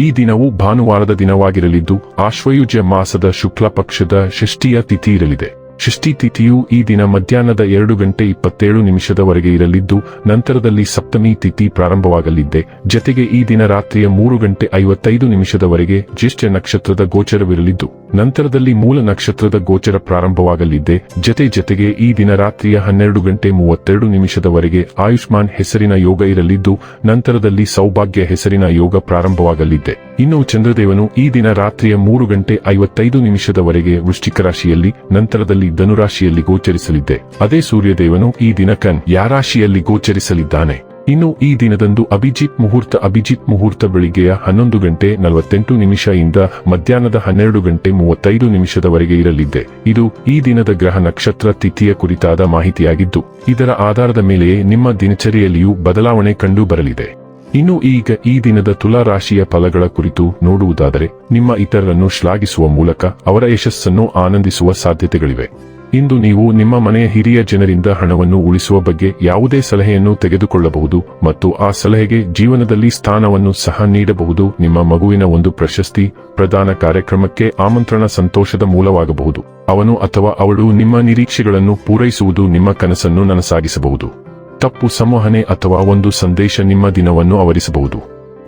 ಈ ದಿನವು ಭಾನುವಾರದ ದಿನವಾಗಿರಲಿದ್ದು ಆಶ್ವಯುಜ ಮಾಸದ ಶುಕ್ಲ ಪಕ್ಷದ ಷಷ್ಠಿಯ ತಿಥಿ ಇರಲಿದೆ. ಷಷ್ಠಿ ತಿಥಿಯು ಈ ದಿನ ಮಧ್ಯಾಹ್ನದ ಎರಡು ಗಂಟೆ ಇಪ್ಪತ್ತೇಳು ನಿಮಿಷದವರೆಗೆ ಇರಲಿದ್ದು, ನಂತರದಲ್ಲಿ ಸಪ್ತಮಿ ತಿಥಿ ಪ್ರಾರಂಭವಾಗಲಿದ್ದೆ. ಜತೆಗೆ ಈ ದಿನ ರಾತ್ರಿಯ ಮೂರು ಗಂಟೆ ಐವತ್ತೈದು ನಿಮಿಷದವರೆಗೆ ಜ್ಯೇಷ್ಠ ನಕ್ಷತ್ರದ ಗೋಚರವಿರಲಿದ್ದು, ನಂತರದಲ್ಲಿ ಮೂಲ ನಕ್ಷತ್ರದ ಗೋಚರ ಪ್ರಾರಂಭವಾಗಲಿದ್ದೆ. ಜತೆ ಜತೆಗೆ ಈ ದಿನ ರಾತ್ರಿಯ ಹನ್ನೆರಡು ಗಂಟೆ ಮೂವತ್ತೆರಡು ನಿಮಿಷದವರೆಗೆ ಆಯುಷ್ಮಾನ್ ಹೆಸರಿನ ಯೋಗ ಇರಲಿದ್ದು, ನಂತರದಲ್ಲಿ ಸೌಭಾಗ್ಯ ಹೆಸರಿನ ಯೋಗ ಪ್ರಾರಂಭವಾಗಲಿದ್ದೆ. ಇನ್ನು ಚಂದ್ರದೇವನು ಈ ದಿನ ರಾತ್ರಿಯ ಮೂರು ಗಂಟೆ ಐವತ್ತೈದು ನಿಮಿಷದವರೆಗೆ ವೃಶ್ಚಿಕ ರಾಶಿಯಲ್ಲಿ, ನಂತರದಲ್ಲಿ ಧನುರಾಶಿಯಲ್ಲಿ ಗೋಚರಿಸಲಿದ್ದೆ. ಅದೇ ಸೂರ್ಯದೇವನು ಈ ದಿನ ಕನ್ ಯಾರಾಶಿಯಲ್ಲಿ ಗೋಚರಿಸಲಿದ್ದಾನೆ. ಇನ್ನು ಈ ದಿನದಂದು ಅಭಿಜಿತ್ ಮುಹೂರ್ತ ಅಭಿಜಿತ್ ಮುಹೂರ್ತ ಬೆಳಿಗ್ಗೆಯ ಹನ್ನೊಂದು ಗಂಟೆ ನಲವತ್ತೆಂಟು ನಿಮಿಷ ಇಂದ ಮಧ್ಯಾಹ್ನದ ಹನ್ನೆರಡು ಗಂಟೆ ಮೂವತ್ತೈದು ನಿಮಿಷದವರೆಗೆ ಇರಲಿದ್ದೆ. ಇದು ಈ ದಿನದ ಗ್ರಹ ನಕ್ಷತ್ರ ತಿಥಿಯ ಕುರಿತಾದ ಮಾಹಿತಿಯಾಗಿದ್ದು, ಇದರ ಆಧಾರದ ಮೇಲೆಯೇ ನಿಮ್ಮ ದಿನಚರಿಯಲ್ಲಿಯೂ ಬದಲಾವಣೆ ಕಂಡು ಬರಲಿದೆ. ಇನ್ನು ಈಗ ಈ ದಿನದ ತುಲಾ ರಾಶಿಯ ಫಲಗಳ ಕುರಿತು ನೋಡುವುದಾದರೆ, ನಿಮ್ಮ ಇತರರನ್ನು ಶ್ಲಾಘಿಸುವ ಮೂಲಕ ಅವರ ಯಶಸ್ಸನ್ನು ಆನಂದಿಸುವ ಸಾಧ್ಯತೆಗಳಿವೆ. ಇಂದು ನೀವು ನಿಮ್ಮ ಮನೆಯ ಹಿರಿಯ ಜನರಿಂದ ಹಣವನ್ನು ಉಳಿಸುವ ಬಗ್ಗೆ ಯಾವುದೇ ಸಲಹೆಯನ್ನು ತೆಗೆದುಕೊಳ್ಳಬಹುದು ಮತ್ತು ಆ ಸಲಹೆಗೆ ಜೀವನದಲ್ಲಿ ಸ್ಥಾನವನ್ನು ಸಹ ನೀಡಬಹುದು. ನಿಮ್ಮ ಮಗುವಿನ ಒಂದು ಪ್ರಶಸ್ತಿ, ಪ್ರದಾನ ಕಾರ್ಯಕ್ರಮಕ್ಕೆ ಆಮಂತ್ರಣ ಸಂತೋಷದ ಮೂಲವಾಗಬಹುದು. ಅವನು ಅಥವಾ ಅವಳು ನಿಮ್ಮ ನಿರೀಕ್ಷೆಗಳನ್ನು ಪೂರೈಸುವುದು ನಿಮ್ಮ ಕನಸನ್ನು ನನಸಾಗಿಸಬಹುದು. ತಪ್ಪು ಸಂವಹನೆ ಅಥವಾ ಒಂದು ಸಂದೇಶ ನಿಮ್ಮ ದಿನವನ್ನು ಆವರಿಸಬಹುದು.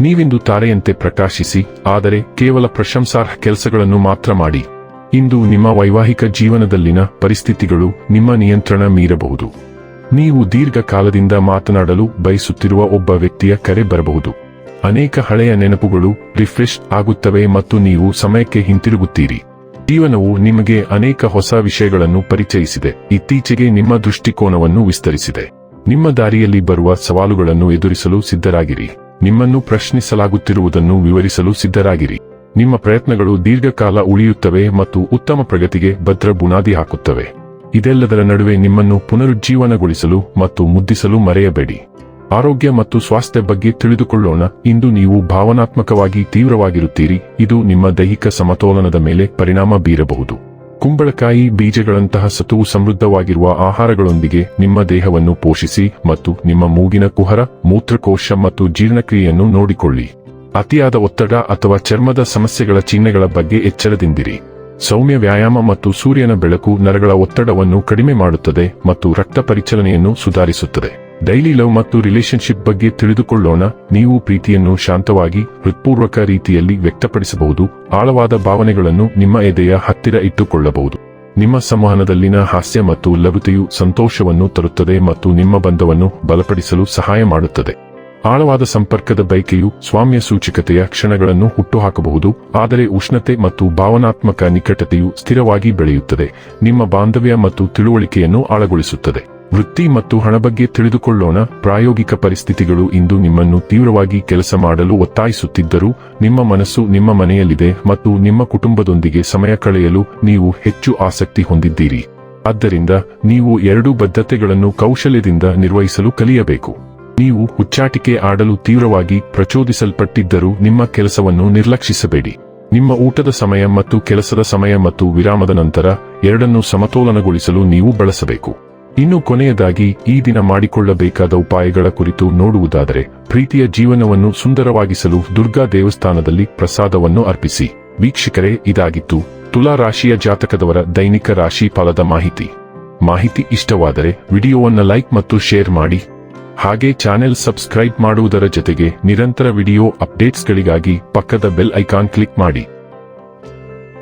ನೀವಿಂದು ತಾರೆಯಂತೆ ಪ್ರಕಾಶಿಸಿ, ಆದರೆ ಕೇವಲ ಪ್ರಶಂಸಾರ್ಹ ಕೆಲಸಗಳನ್ನು ಮಾತ್ರ ಮಾಡಿ. ಇಂದು ನಿಮ್ಮ ವೈವಾಹಿಕ ಜೀವನದಲ್ಲಿನ ಪರಿಸ್ಥಿತಿಗಳು ನಿಮ್ಮ ನಿಯಂತ್ರಣ ಮೀರಬಹುದು. ನೀವು ದೀರ್ಘಕಾಲದಿಂದ ಮಾತನಾಡಲು ಬಯಸುತ್ತಿರುವ ಒಬ್ಬ ವ್ಯಕ್ತಿಯ ಕರೆ ಬರಬಹುದು. ಅನೇಕ ಹಳೆಯ ನೆನಪುಗಳು ರಿಫ್ರೆಶ್ ಆಗುತ್ತವೆ ಮತ್ತು ನೀವು ಸಮಯಕ್ಕೆ ಹಿಂತಿರುಗುತ್ತೀರಿ. ಜೀವನವು ನಿಮಗೆ ಅನೇಕ ಹೊಸ ವಿಷಯಗಳನ್ನು ಪರಿಚಯಿಸಿದೆ. ಇತ್ತೀಚೆಗೆ ನಿಮ್ಮ ದೃಷ್ಟಿಕೋನವನ್ನು ವಿಸ್ತರಿಸಿದೆ. ನಿಮ್ಮ ದಾರಿಯಲ್ಲಿ ಬರುವ ಸವಾಲುಗಳನ್ನು ಎದುರಿಸಲು ಸಿದ್ಧರಾಗಿರಿ. ನಿಮ್ಮನ್ನು ಪ್ರಶ್ನಿಸಲಾಗುತ್ತಿರುವುದನ್ನು ವಿವರಿಸಲು ಸಿದ್ಧರಾಗಿರಿ. ನಿಮ್ಮ ಪ್ರಯತ್ನಗಳು ದೀರ್ಘಕಾಲ ಉಳಿಯುತ್ತವೆ ಮತ್ತು ಉತ್ತಮ ಪ್ರಗತಿಗೆ ಭದ್ರ ಬುನಾದಿ ಹಾಕುತ್ತವೆ. ಇದೆಲ್ಲದರ ನಡುವೆ ನಿಮ್ಮನ್ನು ಪುನರುಜ್ಜೀವನಗೊಳಿಸಲು ಮತ್ತು ಮುದ್ದಿಸಲು ಮರೆಯಬೇಡಿ. ಆರೋಗ್ಯ ಮತ್ತು ಸ್ವಾಸ್ಥ್ಯ ಬಗ್ಗೆ ತಿಳಿದುಕೊಳ್ಳೋಣ. ಇಂದು ನೀವು ಭಾವನಾತ್ಮಕವಾಗಿ ತೀವ್ರವಾಗಿರುತ್ತೀರಿ. ಇದು ನಿಮ್ಮ ದೈಹಿಕ ಸಮತೋಲನದ ಮೇಲೆ ಪರಿಣಾಮ ಬೀರಬಹುದು. ಕುಂಬಳಕಾಯಿ ಬೀಜಗಳಂತಹ ಸತುವು ಸಮೃದ್ಧವಾಗಿರುವ ಆಹಾರಗಳೊಂದಿಗೆ ನಿಮ್ಮ ದೇಹವನ್ನು ಪೋಷಿಸಿ ಮತ್ತು ನಿಮ್ಮ ಮೂಗಿನ ಕುಹರ, ಮೂತ್ರಕೋಶ ಮತ್ತು ಜೀರ್ಣಕ್ರಿಯೆಯನ್ನು ನೋಡಿಕೊಳ್ಳಿ. ಅತಿಯಾದ ಒತ್ತಡ ಅಥವಾ ಚರ್ಮದ ಸಮಸ್ಯೆಗಳ ಚಿಹ್ನೆಗಳ ಬಗ್ಗೆ ಎಚ್ಚರದಿಂದಿರಿ. ಸೌಮ್ಯ ವ್ಯಾಯಾಮ ಮತ್ತು ಸೂರ್ಯನ ಬೆಳಕು ನರಗಳ ಒತ್ತಡವನ್ನು ಕಡಿಮೆ ಮಾಡುತ್ತದೆ ಮತ್ತು ರಕ್ತ ಪರಿಚಲನೆಯನ್ನು ಸುಧಾರಿಸುತ್ತದೆ. ಡೈಲಿ ಲವ್ ಮತ್ತು ರಿಲೇಶನ್ಶಿಪ್ ಬಗ್ಗೆ ತಿಳಿದುಕೊಳ್ಳೋಣ. ನೀವು ಪ್ರೀತಿಯನ್ನು ಶಾಂತವಾಗಿ, ಹೃತ್ಪೂರ್ವಕ ರೀತಿಯಲ್ಲಿ ವ್ಯಕ್ತಪಡಿಸಬಹುದು. ಆಳವಾದ ಭಾವನೆಗಳನ್ನು ನಿಮ್ಮ ಎದೆಯ ಹತ್ತಿರ ಇಟ್ಟುಕೊಳ್ಳಬಹುದು. ನಿಮ್ಮ ಸಂವಹನದಲ್ಲಿನ ಹಾಸ್ಯ ಮತ್ತು ಲಭ್ಯತೆಯು ಸಂತೋಷವನ್ನು ತರುತ್ತದೆ ಮತ್ತು ನಿಮ್ಮ ಬಂಧವನ್ನು ಬಲಪಡಿಸಲು ಸಹಾಯ ಮಾಡುತ್ತದೆ. ಆಳವಾದ ಸಂಪರ್ಕದ ಬಯಕೆಯು ಸ್ವಾಮ್ಯ ಸೂಚಕತೆಯ ಕ್ಷಣಗಳನ್ನು ಹುಟ್ಟುಹಾಕಬಹುದು. ಆದರೆ ಉಷ್ಣತೆ ಮತ್ತು ಭಾವನಾತ್ಮಕ ನಿಕಟತೆಯು ಸ್ಥಿರವಾಗಿ ಬೆಳೆಯುತ್ತದೆ. ನಿಮ್ಮ ಬಾಂಧವ್ಯ ಮತ್ತು ತಿಳುವಳಿಕೆಯನ್ನು ಆಳಗೊಳಿಸುತ್ತದೆ. ವೃತ್ತಿ ಮತ್ತು ಹಣ ಬಗ್ಗೆ ತಿಳಿದುಕೊಳ್ಳೋಣ. ಪ್ರಾಯೋಗಿಕ ಪರಿಸ್ಥಿತಿಗಳು ಇಂದು ನಿಮ್ಮನ್ನು ತೀವ್ರವಾಗಿ ಕೆಲಸ ಮಾಡಲು ಒತ್ತಾಯಿಸುತ್ತಿದ್ದರೂ, ನಿಮ್ಮ ಮನಸ್ಸು ನಿಮ್ಮ ಮನೆಯಲ್ಲಿದೆ ಮತ್ತು ನಿಮ್ಮ ಕುಟುಂಬದೊಂದಿಗೆ ಸಮಯ ಕಳೆಯಲು ನೀವು ಹೆಚ್ಚು ಆಸಕ್ತಿ ಹೊಂದಿದ್ದೀರಿ. ಆದ್ದರಿಂದ ನೀವು ಎರಡೂ ಬದ್ಧತೆಗಳನ್ನು ಕೌಶಲ್ಯದಿಂದ ನಿರ್ವಹಿಸಲು ಕಲಿಯಬೇಕು. ನೀವು ಹುಚ್ಚಾಟಿಕೆ ಆಡಲು ತೀವ್ರವಾಗಿ ಪ್ರಚೋದಿಸಲ್ಪಟ್ಟಿದ್ದರೂ ನಿಮ್ಮ ಕೆಲಸವನ್ನು ನಿರ್ಲಕ್ಷಿಸಬೇಡಿ. ನಿಮ್ಮ ಊಟದ ಸಮಯ ಮತ್ತು ಕೆಲಸದ ಸಮಯ ಮತ್ತು ವಿರಾಮದ ನಂತರ ಎರಡನ್ನೂ ಸಮತೋಲನಗೊಳಿಸಲು ನೀವು ಬಳಸಬೇಕು. ಇನ್ನು ಕೊನೆಯದಾಗಿ ಈ ದಿನ ಮಾಡಿಕೊಳ್ಳಬೇಕಾದ ಉಪಾಯಗಳ ಕುರಿತು ನೋಡುವುದಾದರೆ, ಪ್ರೀತಿಯ ಜೀವನವನ್ನು ಸುಂದರವಾಗಿಸಲು ದುರ್ಗಾ ದೇವಸ್ಥಾನದಲ್ಲಿ ಪ್ರಸಾದವನ್ನು ಅರ್ಪಿಸಿ. ವೀಕ್ಷಕರೇ, ಇದಾಗಿತ್ತು ತುಲಾ ರಾಶಿಯ ಜಾತಕದವರ ದೈನಿಕ ರಾಶಿ ಫಲದ ಮಾಹಿತಿ. ಮಾಹಿತಿ ಇಷ್ಟವಾದರೆ ವಿಡಿಯೋವನ್ನು ಲೈಕ್ ಮತ್ತು ಶೇರ್ ಮಾಡಿ. ಹಾಗೆ ಚಾನೆಲ್ ಸಬ್ಸ್ಕ್ರೈಬ್ ಮಾಡುವುದರ ಜೊತೆಗೆ ನಿರಂತರ ವಿಡಿಯೋ ಅಪ್ಡೇಟ್ಸ್ಗಳಿಗಾಗಿ ಪಕ್ಕದ ಬೆಲ್ ಐಕಾನ್ ಕ್ಲಿಕ್ ಮಾಡಿ.